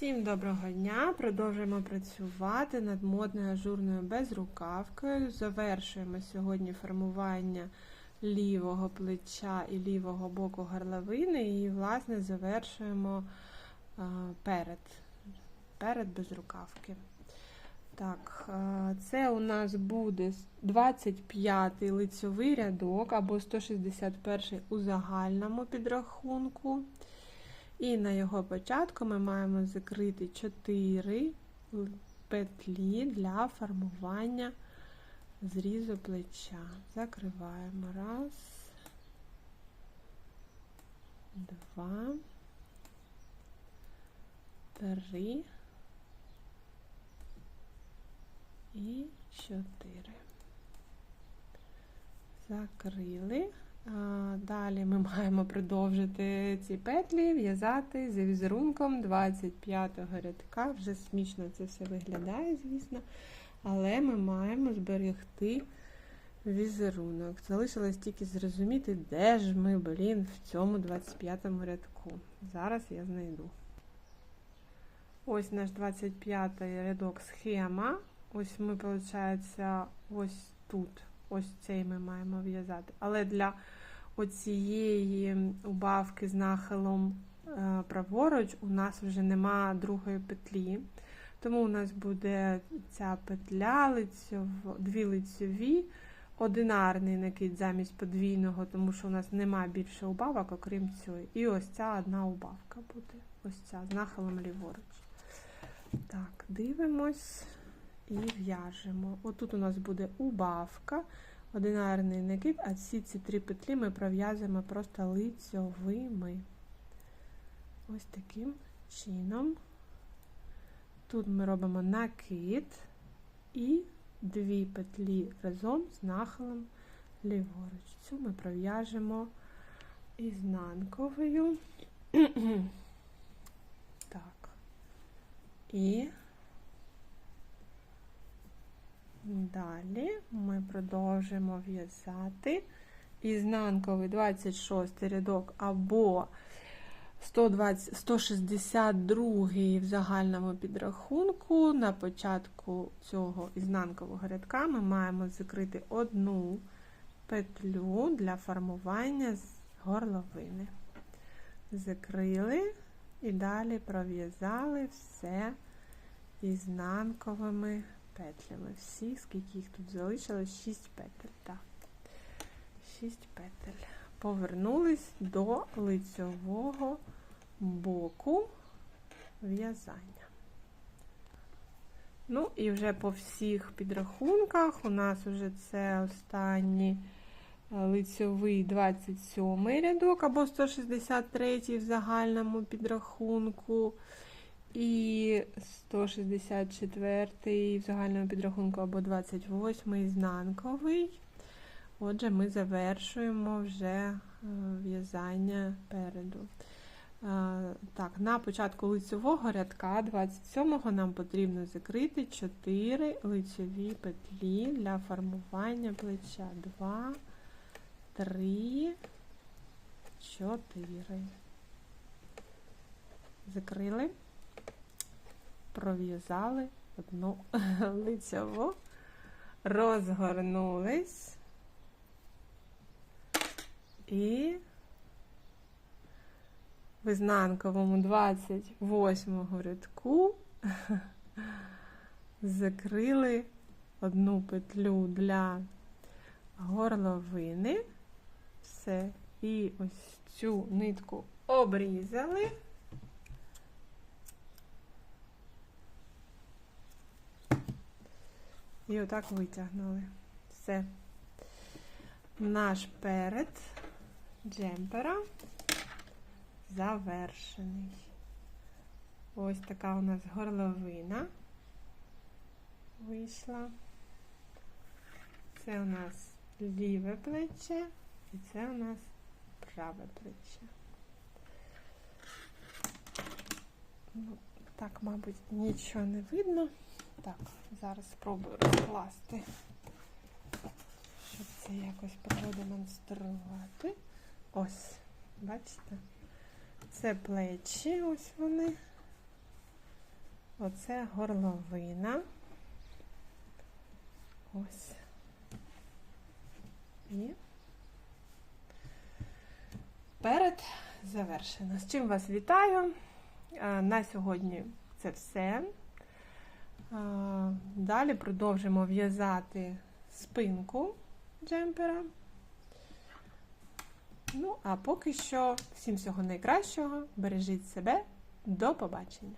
Всім доброго дня! Продовжуємо працювати над модною ажурною безрукавкою. Завершуємо сьогодні формування лівого плеча і лівого боку горловини, і, власне, завершуємо а, перед, перед безрукавки. Так, а, це у нас буде 25-й лицьовий рядок або 161-й у загальному підрахунку. І на його початку ми маємо закрити 4 петлі для формування зрізу плеча. Закриваємо. Раз, два, три і чотири. Закрили. Далі ми маємо продовжити ці петлі, в'язати за візерунком 25-го рядка. Вже смішно це все виглядає, звісно. Але ми маємо зберегти візерунок. Залишилось тільки зрозуміти, де ж ми, блін, в цьому 25-му рядку. Зараз я знайду. Ось наш 25-й рядок схема. Ось ми, виходить, ось тут. Ось цей ми маємо в'язати. Але для оцієї убавки з нахилом е, праворуч у нас вже нема другої петлі. Тому у нас буде ця петля, лицьов, дві лицьові, одинарний накид замість подвійного, тому що у нас нема більше убавок, окрім цієї. І ось ця одна убавка буде. Ось ця з нахилом ліворуч. Так, дивимось і в'яжемо. Отут у нас буде убавка, одинарний накид, а всі ці три петлі ми пров'язуємо просто лицьовими. Ось таким чином. Тут ми робимо накид і дві петлі разом з нахилом ліворуч. Цю ми пров'яжемо ізнанковою. Так. І Далі ми продовжуємо в'язати ізнанковий 26 рядок або 120, 162 в загальному підрахунку. На початку цього ізнанкового рядка ми маємо закрити одну петлю для формування горловини. Закрили і далі пров'язали все ізнанковими петлями. Всі, скільки їх тут залишилось, 6 петель. Так. 6 петель. Повернулись до лицьового боку в'язання. Ну, і вже по всіх підрахунках у нас вже це останній лицьовий 27 рядок або 163 в загальному підрахунку. І 164-й в загальному підрахунку або 28-й знанковий. Отже, ми завершуємо вже е, в'язання переду. Е, так, На початку лицевого рядка 27-го нам потрібно закрити 4 лицеві петлі для формування плеча. 2, 3, 4. Закрили пров'язали одну лицеву, розгорнулись і в ізнанковому 28 рядку закрили одну петлю для горловини. Все, і ось цю нитку обрізали. І отак витягнули. Все. Наш перед джемпера завершений. Ось така у нас горловина вийшла. Це у нас ліве плече і це у нас праве плече. Ну, Так, мабуть, нічого не видно. Так, зараз спробую розкласти, щоб це якось продемонструвати. Ось, бачите? Це плечі, ось вони. оце горловина. Ось. І перед завершено. З чим вас вітаю. Е, На сьогодні це все. Далі продовжимо в'язати спинку джемпера. Ну, а поки що всім всього найкращого. Бережіть себе. До побачення!